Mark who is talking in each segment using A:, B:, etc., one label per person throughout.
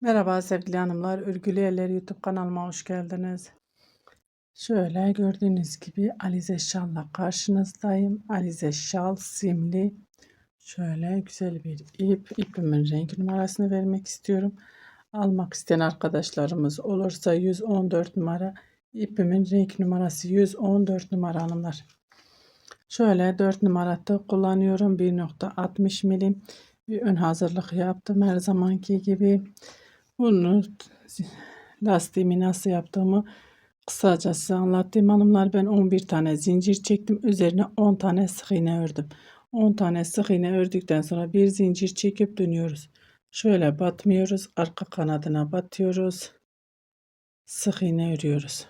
A: Merhaba sevgili hanımlar, Örgülü Eller YouTube kanalıma hoş geldiniz. Şöyle gördüğünüz gibi Alize Şal'la karşınızdayım. Alize Şal simli. Şöyle güzel bir ip. İpimin renk numarasını vermek istiyorum. Almak isteyen arkadaşlarımız olursa 114 numara. İpimin renk numarası 114 numara hanımlar. Şöyle 4 numarada kullanıyorum. 1.60 milim bir ön hazırlık yaptım her zamanki gibi. Bunu lastiğimi nasıl yaptığımı kısaca size anlattım hanımlar. Ben 11 tane zincir çektim. Üzerine 10 tane sık iğne ördüm. 10 tane sık iğne ördükten sonra bir zincir çekip dönüyoruz. Şöyle batmıyoruz. Arka kanadına batıyoruz. Sık iğne örüyoruz.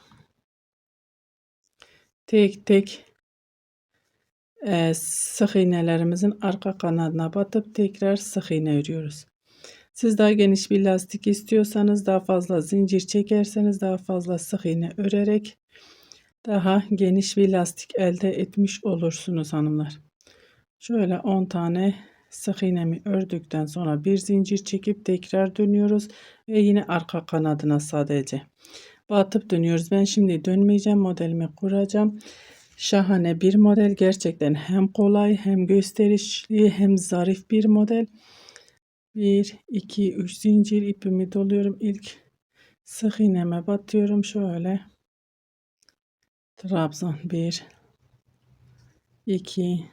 A: Tek tek e, sık iğnelerimizin arka kanadına batıp tekrar sık iğne örüyoruz. Siz daha geniş bir lastik istiyorsanız daha fazla zincir çekerseniz daha fazla sık iğne örerek daha geniş bir lastik elde etmiş olursunuz hanımlar. Şöyle 10 tane sık iğnemi ördükten sonra bir zincir çekip tekrar dönüyoruz ve yine arka kanadına sadece batıp dönüyoruz. Ben şimdi dönmeyeceğim modelimi kuracağım. Şahane bir model gerçekten hem kolay hem gösterişli hem zarif bir model. 1 2 3 zincir ipimi doluyorum. İlk sık iğneme batıyorum. Şöyle. Trabzan 1 2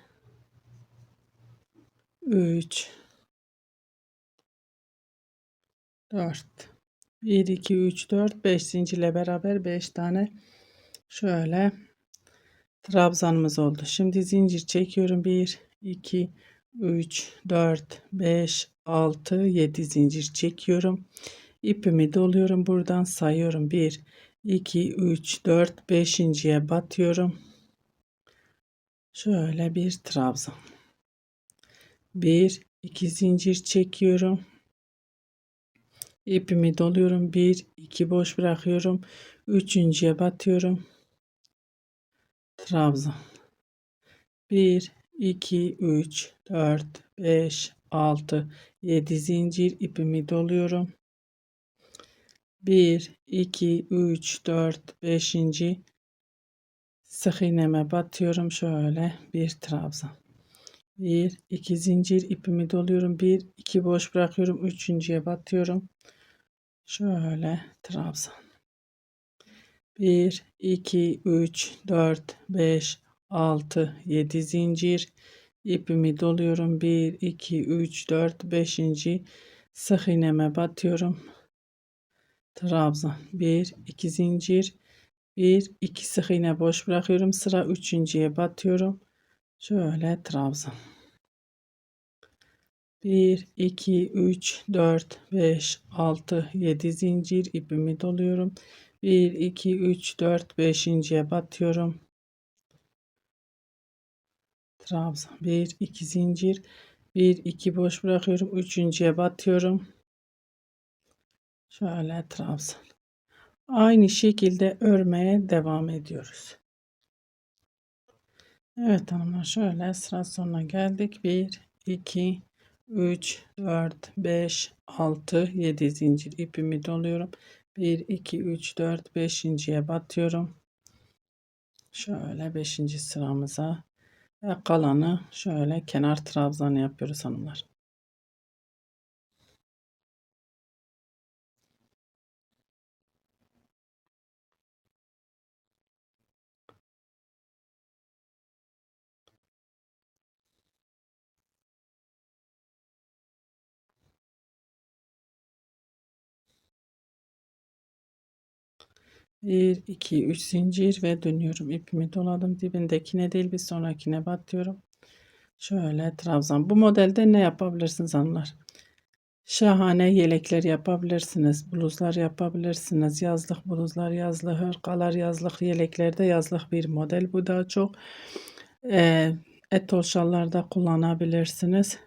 A: 3 4 1 2 3 4 5 zincirle beraber 5 tane. Şöyle. Trabzanımız oldu. Şimdi zincir çekiyorum. 1 2 3 4 5 6 7 zincir çekiyorum. İpimi doluyorum buradan sayıyorum. 1 2 3 4 5.ye batıyorum. Şöyle bir trabzan. 1 2 zincir çekiyorum. İpimi doluyorum. 1 2 boş bırakıyorum. Üçüncüye batıyorum. Trabzan. 1 2 3 4 5 6 7 zincir ipimi doluyorum. 1 2 3 4 5. sık iğneme batıyorum şöyle bir trabzan. 1 2 zincir ipimi doluyorum. 1 2 boş bırakıyorum. Üçüncüye batıyorum. Şöyle trabzan. 1 2 3 4 5 6 7 zincir. İpimi doluyorum. 1 2 3 4 5. sık iğneme batıyorum. Trabzan 1 2 zincir. 1 2 sık iğne boş bırakıyorum. Sıra üçüncüye batıyorum. Şöyle trabzan 1 2 3 4 5 6 7 zincir. İpimi doluyorum. 1 2 3 4 5.'ye batıyorum trabzan 1 2 zincir. 1 2 boş bırakıyorum. Üçüncüye batıyorum. Şöyle trabzan aynı şekilde örmeye devam ediyoruz. Evet hanımlar şöyle sıra sonuna geldik. 1 2 3 4 5 6 7 zincir ipimi doluyorum. 1 2 3 4 5.'ye batıyorum. Şöyle 5. sıramıza ve kalanı şöyle kenar trabzanı yapıyoruz hanımlar. Bir, iki, üç zincir ve dönüyorum. ipimi doladım. Dibindekine değil bir sonrakine batıyorum. Şöyle trabzan. Bu modelde ne yapabilirsiniz hanımlar? Şahane yelekler yapabilirsiniz. Bluzlar yapabilirsiniz. Yazlık bluzlar, yazlık hırkalar, yazlık yeleklerde yazlık bir model. Bu daha çok e, etol şallarda kullanabilirsiniz.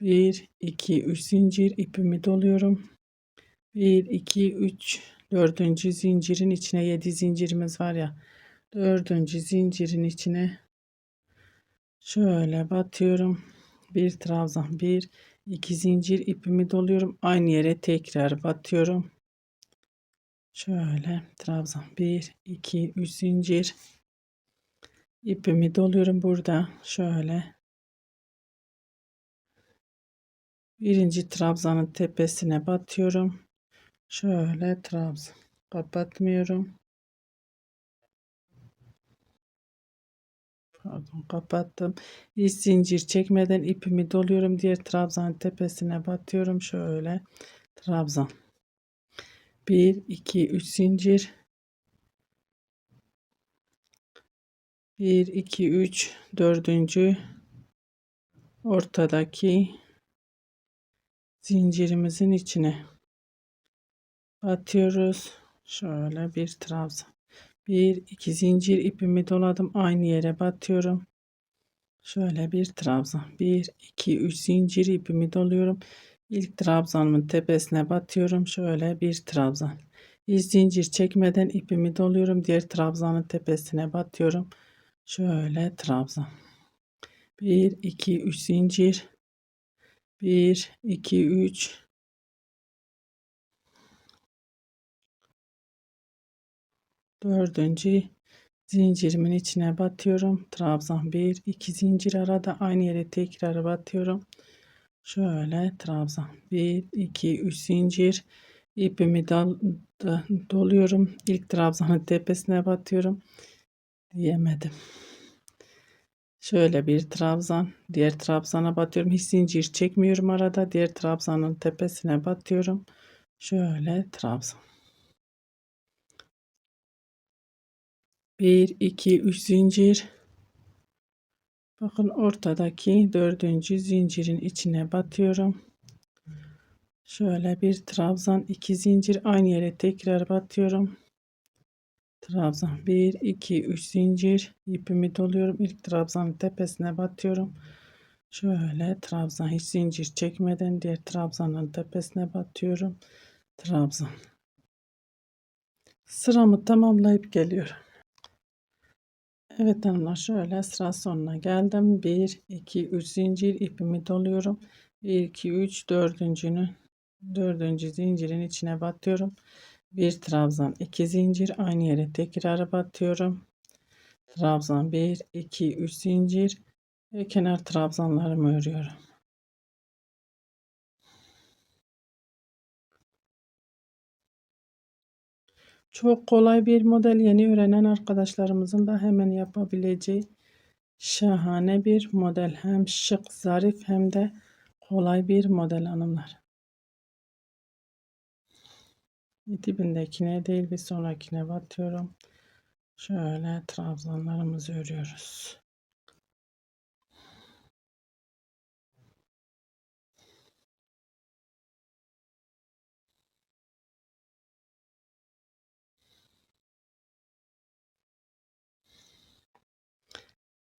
A: 1, 2, 3 zincir ipimi doluyorum. 1, 2, 3, dördüncü zincirin içine 7 zincirimiz var ya. Dördüncü zincirin içine Şöyle batıyorum. Bir trabzan. Bir, 2 zincir ipimi doluyorum. Aynı yere tekrar batıyorum. Şöyle trabzan 1 2 3 zincir ipimi doluyorum burada şöyle birinci trabzanın tepesine batıyorum şöyle trabzan kapatmıyorum. Pardon kapattım. İlk zincir çekmeden ipimi doluyorum. Diğer trabzanın tepesine batıyorum. Şöyle trabzan. 1 2 3 zincir. 1 2 3 dördüncü. Ortadaki zincirimizin içine batıyoruz şöyle bir trabzan 1 2 zincir ipimi doladım aynı yere batıyorum şöyle bir trabzan 1 2 3 zincir ipimi doluyorum İlk trabzanımın tepesine batıyorum. Şöyle bir trabzan. İz zincir çekmeden ipimi doluyorum. Diğer trabzanın tepesine batıyorum. Şöyle trabzan. 1 2 3 zincir. 1 2 3 dördüncü zincirimin içine batıyorum. Trabzan 1 2 zincir arada aynı yere tekrar batıyorum. Şöyle trabzan 1 2 3 zincir ipimi dal, da, doluyorum. İlk trabzanın tepesine batıyorum. Diyemedim. Şöyle bir trabzan, diğer trabzana batıyorum. Hiç zincir çekmiyorum arada. Diğer trabzanın tepesine batıyorum. Şöyle trabzan. 1 2 3 zincir Bakın ortadaki dördüncü zincirin içine batıyorum. Şöyle bir trabzan iki zincir aynı yere tekrar batıyorum. Trabzan 1 2 3 zincir ipimi doluyorum. İlk trabzanın tepesine batıyorum. Şöyle trabzan hiç zincir çekmeden diğer trabzanın tepesine batıyorum. Trabzan. Sıramı tamamlayıp geliyorum. Evet hanımlar şöyle sıra sonuna geldim. 1 2 3 zincir ipimi doluyorum. 1 2 3 dördüncünü dördüncü zincirin içine batıyorum. Bir trabzan 2 zincir aynı yere tekrar batıyorum. Trabzan 1 2 3 zincir ve kenar trabzanlarımı örüyorum. Çok kolay bir model yeni öğrenen arkadaşlarımızın da hemen yapabileceği şahane bir model. Hem şık, zarif hem de kolay bir model hanımlar. Dibindekine değil bir sonrakine batıyorum. Şöyle trabzanlarımızı örüyoruz.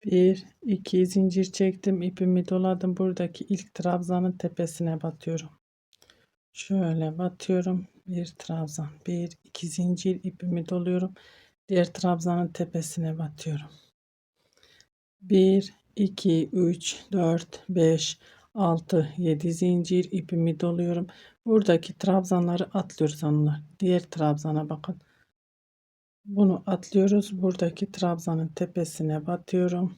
A: Bir, iki zincir çektim. ipimi doladım. Buradaki ilk trabzanın tepesine batıyorum. Şöyle batıyorum. Bir trabzan. Bir, iki zincir ipimi doluyorum. Diğer trabzanın tepesine batıyorum. Bir, iki, üç, dört, beş, altı, yedi zincir ipimi doluyorum. Buradaki trabzanları atlıyoruz hanımlar. Diğer trabzana bakın. Bunu atlıyoruz. Buradaki trabzanın tepesine batıyorum.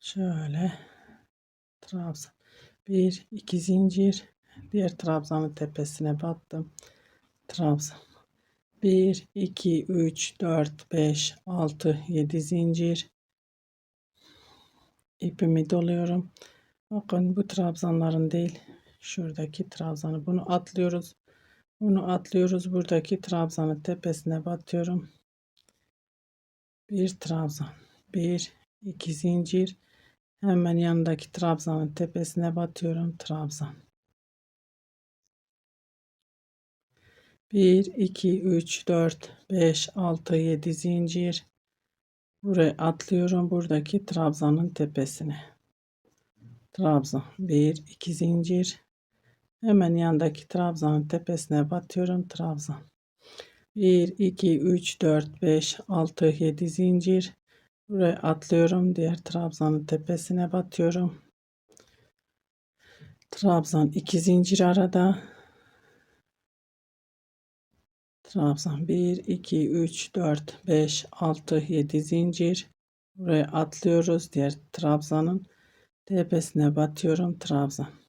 A: Şöyle trabzan. Bir, iki zincir. Diğer trabzanın tepesine battım. Trabzan. 1, 2, 3, 4, 5, 6, 7 zincir. ipimi doluyorum. Bakın bu trabzanların değil. Şuradaki trabzanı. Bunu atlıyoruz. Bunu atlıyoruz. Buradaki trabzanın tepesine batıyorum. Bir trabzan. Bir, iki zincir. Hemen yanındaki trabzanın tepesine batıyorum. Trabzan. 1, 2, 3, 4, 5, 6, 7 zincir. Buraya atlıyorum. Buradaki trabzanın tepesine. Trabzan. 1, 2 zincir. Hemen yandaki trabzanın tepesine batıyorum. Trabzan. 1, 2, 3, 4, 5, 6, 7 zincir. Buraya atlıyorum. Diğer trabzanın tepesine batıyorum. Trabzan iki zincir arada. Trabzan 1, 2, 3, 4, 5, 6, 7 zincir. Buraya atlıyoruz. Diğer trabzanın tepesine batıyorum. Trabzan.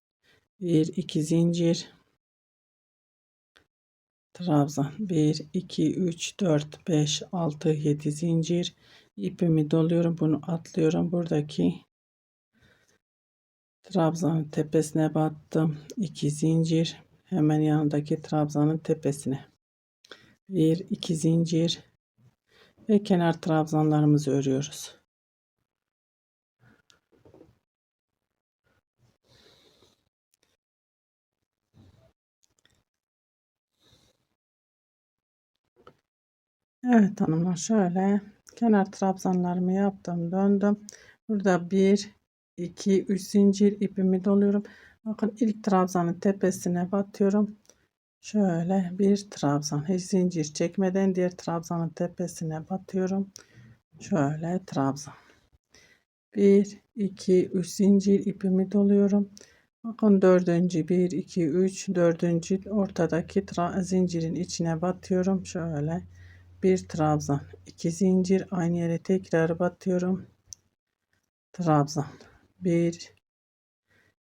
A: 1, 2 zincir. Trabzan 1, 2, 3, 4, 5, 6, 7 zincir. İpimi doluyorum. Bunu atlıyorum. Buradaki trabzanın tepesine battım. 2 zincir. Hemen yanındaki trabzanın tepesine. 1, 2 zincir. Ve kenar trabzanlarımızı örüyoruz. Evet hanımlar şöyle kenar trabzanlarımı yaptım döndüm. Burada 1 2 3 zincir ipimi doluyorum. Bakın ilk trabzanın tepesine batıyorum. Şöyle bir trabzan hiç zincir çekmeden diğer trabzanın tepesine batıyorum. Şöyle trabzan. 1 2 3 zincir ipimi doluyorum. Bakın dördüncü 1 2 3 dördüncü ortadaki zincirin içine batıyorum. Şöyle bir trabzan iki zincir aynı yere tekrar batıyorum. Trabzan 1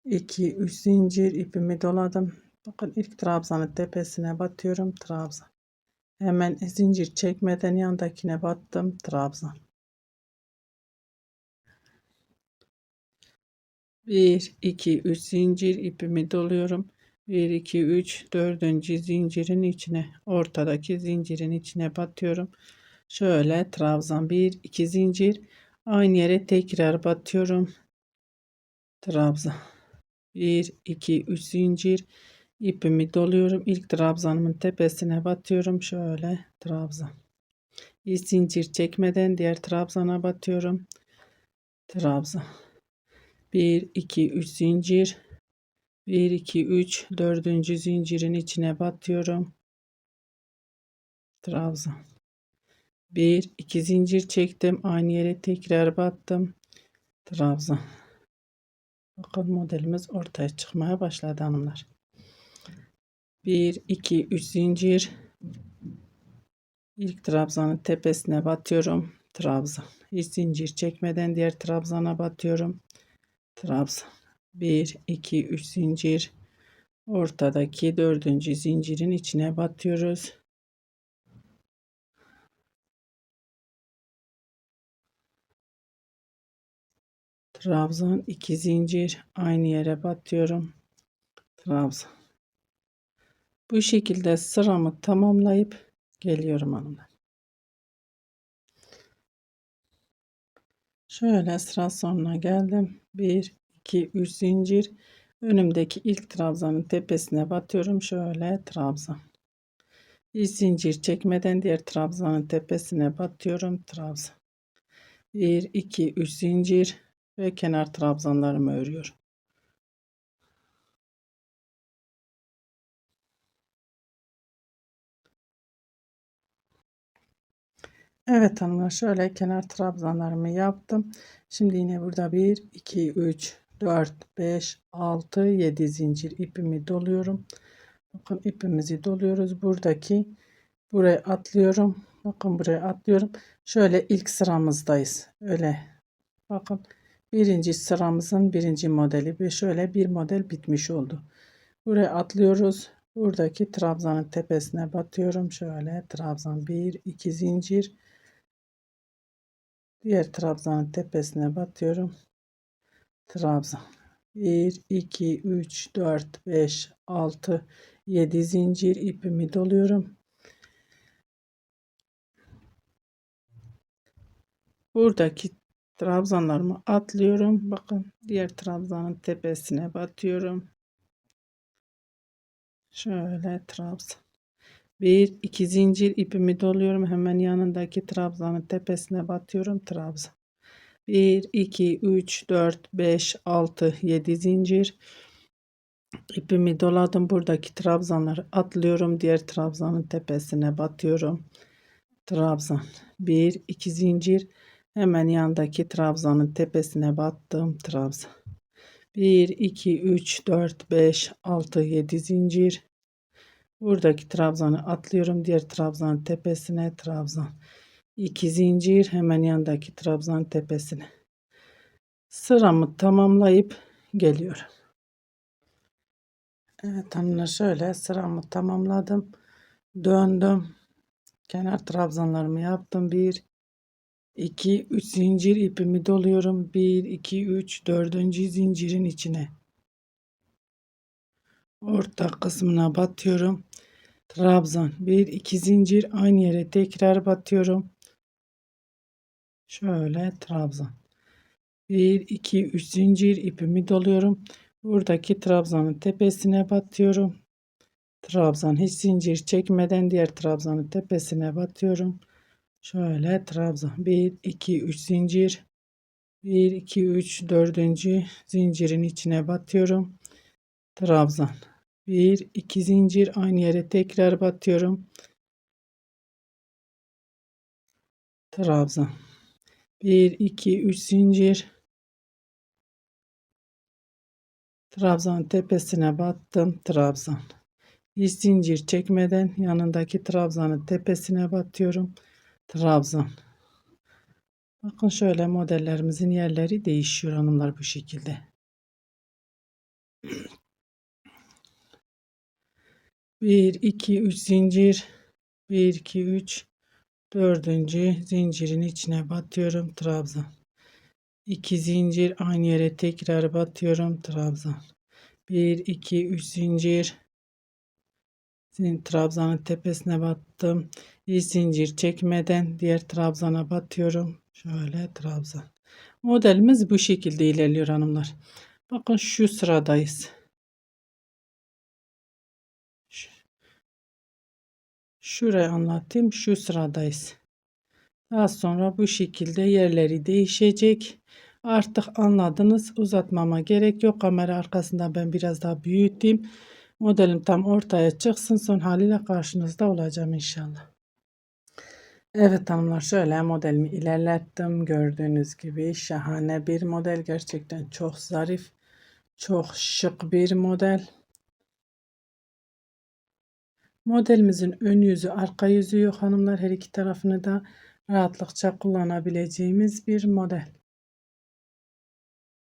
A: 2 3 zincir ipimi doladım. Bakın ilk trabzanın tepesine batıyorum trabzan. Hemen zincir çekmeden yandakine battım trabzan. 1 2 3 zincir ipimi doluyorum 1 2 3 dördüncü zincirin içine ortadaki zincirin içine batıyorum. Şöyle trabzan 1 2 zincir. Aynı yere tekrar batıyorum. Trabzan. 1 2 3 zincir. İpimi doluyorum. İlk trabzanımın tepesine batıyorum. Şöyle trabzan. Bir zincir çekmeden diğer trabzana batıyorum. Trabzan. 1 2 3 zincir 1 2 3 dördüncü zincirin içine batıyorum. Trabzan 1 2 zincir çektim. Aynı yere tekrar battım. Trabzan bakın modelimiz ortaya çıkmaya başladı hanımlar. 1 2 3 zincir. İlk trabzanın tepesine batıyorum. Trabzan hiç zincir çekmeden diğer trabzana batıyorum. Trabzan 1 2 3 zincir. Ortadaki dördüncü zincirin içine batıyoruz. Trabzan 2 zincir. Aynı yere batıyorum. Trabzan bu şekilde sıramı tamamlayıp geliyorum hanımlar. Şöyle sıra sonuna geldim. 1 2 3 zincir. Önümdeki ilk trabzanın tepesine batıyorum. Şöyle trabzan. Bir zincir çekmeden diğer trabzanın tepesine batıyorum. Trabzan. 1 2 3 zincir ve kenar trabzanlarımı örüyorum. Evet hanımlar şöyle kenar trabzanlarımı yaptım. Şimdi yine burada 1, 2, 3, 4, 5, 6, 7 zincir ipimi doluyorum. Bakın ipimizi doluyoruz. Buradaki buraya atlıyorum. Bakın buraya atlıyorum. Şöyle ilk sıramızdayız. Öyle. Bakın birinci sıramızın birinci modeli ve şöyle bir model bitmiş oldu. Buraya atlıyoruz. Buradaki trabzanın tepesine batıyorum. Şöyle trabzan 1 2 zincir. Diğer trabzanın tepesine batıyorum. Trabzan 1 2 3 4 5 6 7 zincir ipimi doluyorum. Buradaki trabzanlarımı atlıyorum. Bakın diğer trabzanın tepesine batıyorum. Şöyle trabzan. Bir iki zincir ipimi doluyorum. Hemen yanındaki trabzanın tepesine batıyorum. Trabzan. 1 2 3 4 5 6 7 zincir ipimi doladım. Buradaki trabzanları atlıyorum. Diğer trabzanın tepesine batıyorum. Trabzan. 1 2 zincir hemen yandaki trabzanın tepesine battım. Trabzan. 1, 2, 3, 4, 5, 6, 7 zincir. Buradaki trabzanı atlıyorum. Diğer trabzanın tepesine trabzan. 2 zincir hemen yandaki trabzan tepesine. Sıramı tamamlayıp geliyorum. Evet hanımlar şöyle sıramı tamamladım. Döndüm. Kenar trabzanlarımı yaptım. 1 2 3 zincir ipimi doluyorum. 1 2 3 4. zincirin içine. Orta kısmına batıyorum. Trabzan 1 2 zincir aynı yere tekrar batıyorum. Şöyle trabzan. 1 2 3 zincir ipimi doluyorum. Buradaki trabzanın tepesine batıyorum. Trabzan hiç zincir çekmeden diğer trabzanın tepesine batıyorum. Şöyle trabzan 1 2 3 zincir 1 2 3 4. zincirin içine batıyorum. Trabzan 1 2 zincir aynı yere tekrar batıyorum. Trabzan 1 2 3 zincir Trabzan tepesine battım. Trabzan. Hiç zincir çekmeden yanındaki trabzanın tepesine batıyorum. Trabzan. Bakın şöyle modellerimizin yerleri değişiyor hanımlar bu şekilde. Bir, iki, üç zincir. Bir, iki, üç. Dördüncü zincirin içine batıyorum. Trabzan. 2 zincir aynı yere tekrar batıyorum trabzan. 1 2 3 zincir. Trabzanın tepesine battım. Bir zincir çekmeden diğer trabzana batıyorum. Şöyle trabzan. Modelimiz bu şekilde ilerliyor hanımlar. Bakın şu sıradayız şurayı anlatayım şu sıradayız daha sonra bu şekilde yerleri değişecek Artık anladınız. Uzatmama gerek yok. Kamera arkasında ben biraz daha büyüteyim. Modelim tam ortaya çıksın. Son haliyle karşınızda olacağım inşallah. Evet hanımlar şöyle modelimi ilerlettim. Gördüğünüz gibi şahane bir model. Gerçekten çok zarif. Çok şık bir model. Modelimizin ön yüzü arka yüzü yok hanımlar. Her iki tarafını da rahatlıkça kullanabileceğimiz bir model.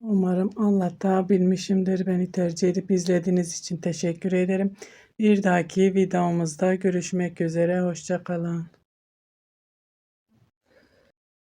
A: Umarım anlatabilmişimdir. Beni tercih edip izlediğiniz için teşekkür ederim. Bir dahaki videomuzda görüşmek üzere. Hoşçakalın.